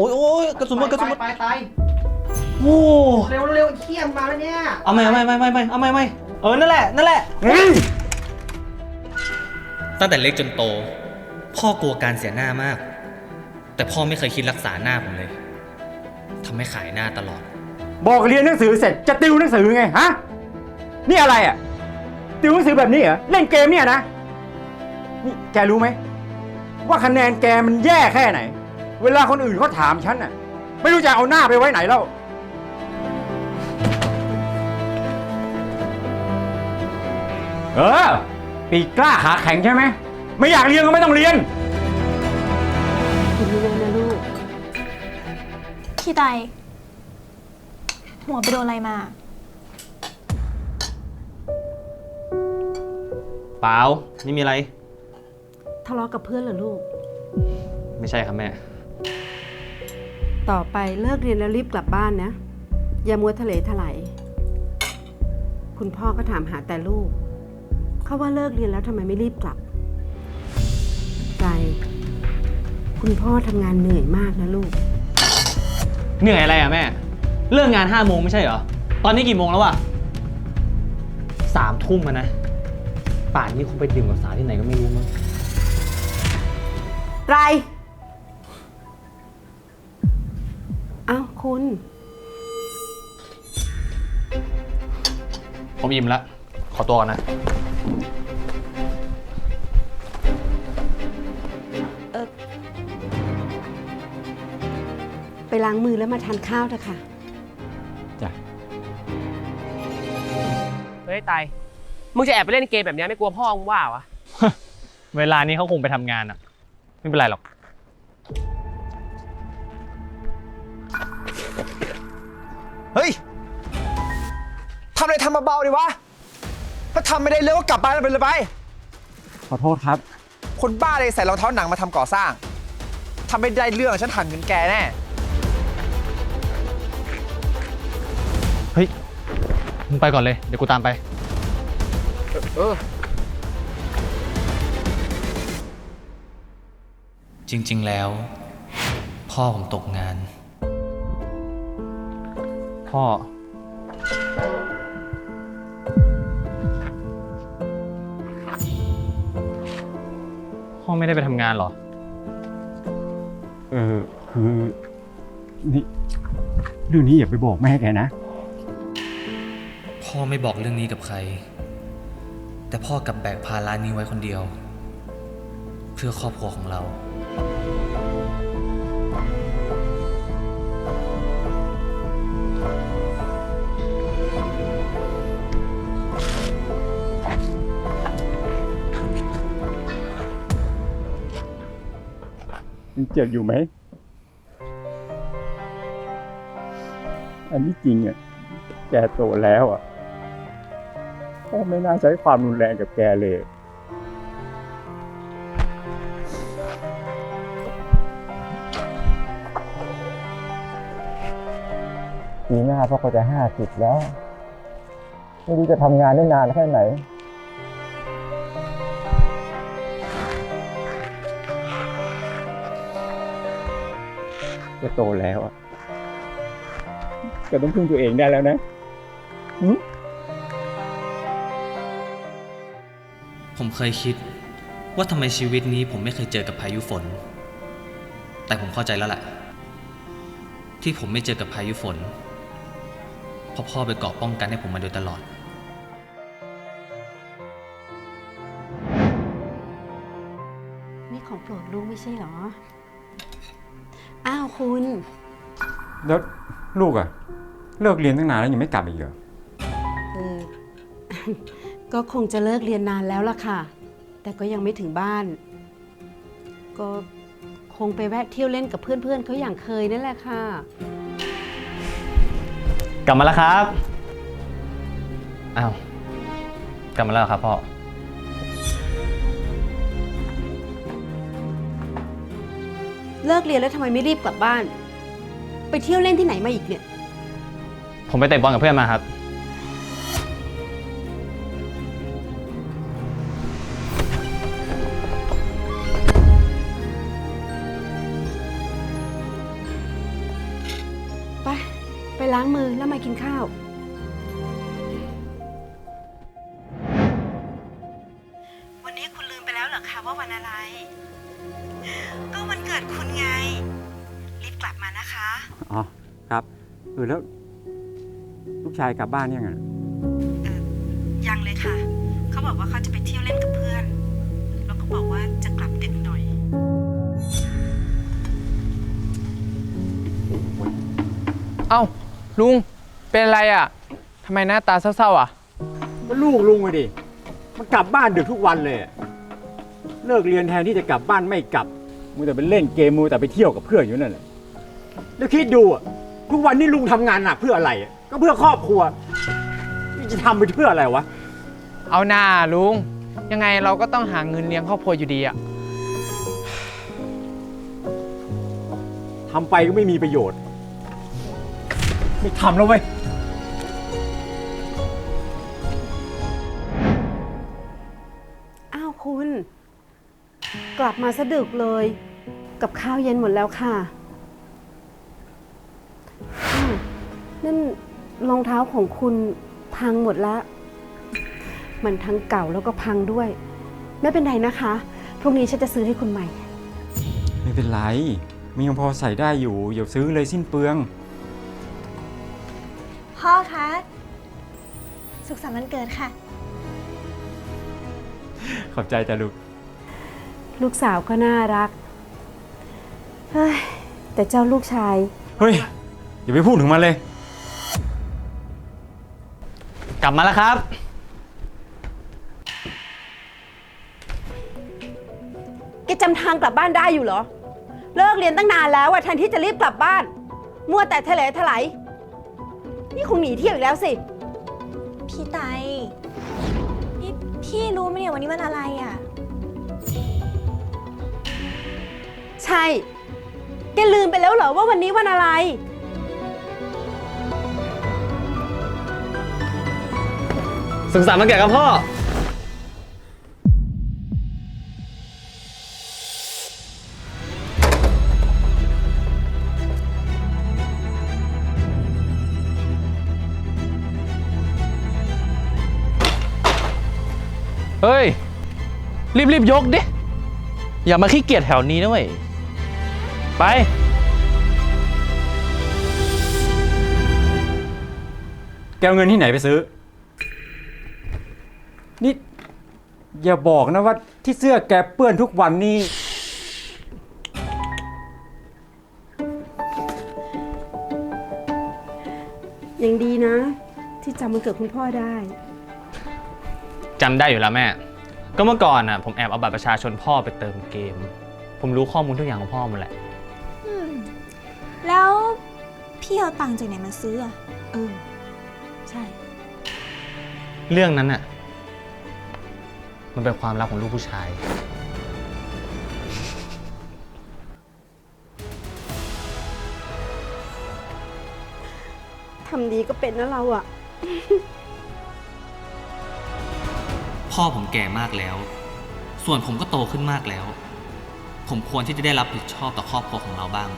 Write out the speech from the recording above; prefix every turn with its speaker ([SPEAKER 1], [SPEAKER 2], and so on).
[SPEAKER 1] โอ้ยโอ้ยกระสุนหมดกระสุนหมด
[SPEAKER 2] ไปไป
[SPEAKER 1] โอ้
[SPEAKER 2] เร็วเร็วเขี้ยมมาแล้วเนี่ย
[SPEAKER 1] เอาไม่เอาไม่ไม่ไม่ไม่เอาไม่ไม่เออนั่นแหละนั่นแหละตั้งแต่เล็กจนโต พ่อกลัวการเสียหน้ามาก แต่พ่อไม่เคยคิดรักษาหน้าผมเลยทำให้ขายหน้าตลอด
[SPEAKER 3] บอกเรียนหนังสือเสร็จจะติวหนังสือไงฮะนี่อะไรอะ ติวหนังสือแบบนี้เหรอเล่นเกมเนี่ยนะนี่แกรู้ไหมว่าคะแนนแกมันแย่แค่ไหน เวลาคนอื่นเขาถามฉันน่ะ ไม่รู้จะเอาหน้าไปไว้ไหนแล้ว เออ ปีกกล้าขาแข็งใช่ไหม ไม่อยากเรียนก็ไม่ต้องเรียน
[SPEAKER 4] คุณรู้ไหมนะลูก
[SPEAKER 5] พี่ไตหัวไปโดนอะไรมา
[SPEAKER 1] เปล่า ไม่มีอะไร
[SPEAKER 4] ทะเลาะกับเพื่อนเหรอลูก
[SPEAKER 1] ไม่ใช่ครับแม่
[SPEAKER 4] ต่อไปเลิกเรียนแล้วรีบกลับบ้านนะ อย่ามัวทะเลถลายคุณพ่อก็ถามหาแต่ลูก เขาว่าเลิกเรียนแล้วทำไมไม่รีบกลับ ใจ คุณพ่อทำงานเหนื่อยมากนะลูก
[SPEAKER 1] เหนื่อยอะไรอะแม่ เลิกงานห้าโมงไม่ใช่เหรอ ตอนนี้กี่โมงแล้วอะสามทุ่มอะนะ ป่านนี้คงไปดื่มกับสาวที่ไหนก็ไม่รู้มั้ง
[SPEAKER 4] ไร อ้าวคุณ
[SPEAKER 1] ผมอิ่มแล้วขอตัวก่อนนะ
[SPEAKER 4] ไปล้างมือแล้วมาทานข้าวเถอะค่ะ
[SPEAKER 3] จ้ะ
[SPEAKER 2] เฮ้ยไตมึงจะแอบไปเล่นเกมแบบเนี้ยไม่กลัวพ่อมึงว่าวะ
[SPEAKER 1] เวลานี้เขาคงไปทำงานอะไม่เป็นไรหรอก
[SPEAKER 6] เฮ้ยทำอะไรทำมาเบาๆดิวะ ถ้าทำไม่ได้เรื่องก็กลับบ้านไปเลยไป
[SPEAKER 3] ขอโทษครับ
[SPEAKER 6] คนบ้าเลยใส่รองเท้าหนังมาทำก่อสร้างทำไม่ได้เรื่องฉันหันเงินแกแน่
[SPEAKER 1] เฮ้ย มึงไปก่อนเลย เดี๋ยวกูตามไป
[SPEAKER 6] เออ
[SPEAKER 1] จริง ๆ แล้ว พ่อผมตกงาน พ่อ พ่อไม่ได้ไปทำงานเหรอ
[SPEAKER 3] เออคือนี่เรื่องนี้อย่าไปบอกแม่แกนะ
[SPEAKER 1] พ่อไม่บอกเรื่องนี้กับใคร แต่พ่อกลับแบกภาระนี้ไว้คนเดียว เพื่อครอบครัวของเรา
[SPEAKER 3] ยังเจ็บอยู่ไหม อันนี้จริงอะ แกโตแล้วอะพ่อไม่น่าใช้ความรุนแรงกับแกเลย ปีหน้าพ่อก็จะห้าสิบแล้ว ไม่รู้จะทำงานได้นานแค่ไหน ก็โตแล้วอะก็ต้องพึ่งตัวเองได้แล้วนะหึ
[SPEAKER 1] ผมเคยคิด ว่าทำไมชีวิตนี้ผมไม่เคยเจอกับพายุฝน แต่ผมเข้าใจแล้วแหละที่ผมไม่เจอกับพายุฝนเพราะพ่อไปเกราะป้องกันให้ผมมาโดยตลอด
[SPEAKER 4] นี่ของโปรดลูกไม่ใช่เหรอ อ้าวคุณ
[SPEAKER 3] แล้วลูกอะเลิกเรียนตั้งนานแล้วยังไม่กลับอีกเหรอ
[SPEAKER 4] เออ ก็คงจะเลิกเรียนนานแล้วล่ะค่ะ แต่ก็ยังไม่ถึงบ้าน ก็คงไปแวะเที่ยวเล่นกับเพื่อนๆเขาอย่างเคยนั่นแหละค่ะ
[SPEAKER 1] กลับมาแล้วครับ อ้าว กลับมาแล้วเหรอครับพ่อ
[SPEAKER 4] เลิกเรียนแล้วทำไมไม่รีบกลับบ้าน ไปเที่ยวเล่นที่ไหนมาอีกเนี่ย
[SPEAKER 1] ผมไปเตะบอลกับเพื่อนมาครับ
[SPEAKER 4] ล้างมือแล้วมากินข้าว วันนี้คุณลืมไปแล้วเหรอคะว่าวันอะไร นะคะ
[SPEAKER 3] อ๋อครับเออแล้ว ลูกชายกลับบ้านยังไง
[SPEAKER 4] ยังเลยค่ะ เขาบอกว่าเขาจะไปเที่ยวเล่นกับเพื่อน แล้วก็บอกว่าจะกลับดึกหน่อย
[SPEAKER 2] เอ้าลุงเป็นอะไรอะทำไมหน้าตาเศร้าๆอะ
[SPEAKER 3] ก็ลูกลุงอะดิ มันกลับบ้านดึกทุกวันเลยอะเลิกเรียนแทนที่จะกลับบ้านไม่กลับ มูแต่ไปเล่นเกมมูแต่ไปเที่ยวกับเพื่อนอยู่นั่นแหละ แล้วคิดดูอะทุกวันนี้ลุงทำงานหนักเพื่ออะไรอะก็เพื่อครอบครัวนี่จะทำไปเพื่ออะไรวะ
[SPEAKER 2] เอาหน้าลุง ยังไงเราก็ต้องหาเงินเลี้ยงครอบครัวอยู่ดีอะ
[SPEAKER 3] ทำไปก็ไม่มีประโยชน์ ไม่ทำแล้วเว้ย
[SPEAKER 4] อ้าวคุณ กลับมาสะดึกเลย กับข้าวเย็นหมดแล้วค่ะอ้าว นั่นรองเท้าของคุณพังหมดแล้ว มันทั้งเก่าแล้วก็พังด้วย ไม่เป็นไรนะคะ พรุ่งนี้ฉันจะซื้อให้คุณใหม่
[SPEAKER 3] ไม่เป็นไรมียังพอใส่ได้อยู่อย่าซื้อเลยสิ้นเปลือง
[SPEAKER 5] พ่อคะ สุขสันต์วันเกิดค่ะ
[SPEAKER 3] ขอบใจจ้ะลูก
[SPEAKER 4] ลูกสาวก็น่ารักเฮ้ยแต่เจ้าลูกชาย
[SPEAKER 3] เฮ้ย อย่าไปพูดถึงมันเลย
[SPEAKER 1] กลับมาแล้วครับ
[SPEAKER 4] แกจำทางกลับบ้านได้อยู่เหรอ เลิกเรียนตั้งนานแล้วอะแทนที่จะรีบกลับบ้าน มัวแต่ทะเลถลายนี่คงหนีเที่ยวอีกแล้วสิ
[SPEAKER 5] พี่ไตนี่พี่รู้ไหมเนี่ยวันนี้วันอะไรอะ
[SPEAKER 4] ใช่ แกลืมไปแล้วเหรอว่าวันนี้วันอะไร
[SPEAKER 1] สุขสันต์วันเกิดครับพ่อ
[SPEAKER 7] เฮ้ยรีบๆยกดิ อย่ามาขี้เกียจแถวนี้นะเว้ย ไป
[SPEAKER 3] แกเอาเงินที่ไหนไปซื้อ นี่อย่าบอกนะว่าที่เสื้อแกเปื้อนทุกวันนี่
[SPEAKER 4] ยังดีนะ ที่จำวันเกิดคุณพ่อได้
[SPEAKER 1] จำได้อยู่แล้วแม่ ก็เมื่อก่อนน่ะผมแอบเอาบัตรประชาชนพ่อไปเติมเกม ผมรู้ข้อมูลทุกอย่างของพ่อหมดแหละ
[SPEAKER 5] อืมแล้วพี่เอาตังค์จากไหนมาซื้ออะ
[SPEAKER 4] เออ ใช่
[SPEAKER 1] เรื่องนั้นน่ะ มันเป็นความลับของลูกผู้ชาย
[SPEAKER 4] ทำดีก็เป็นนะเราอะ
[SPEAKER 1] พ่อผมแก่มากแล้ว ส่วนผมก็โตขึ้นมากแล้ว ผมควรที่จะได้รับผิดชอบต่อครอบครัวของเราบ้าง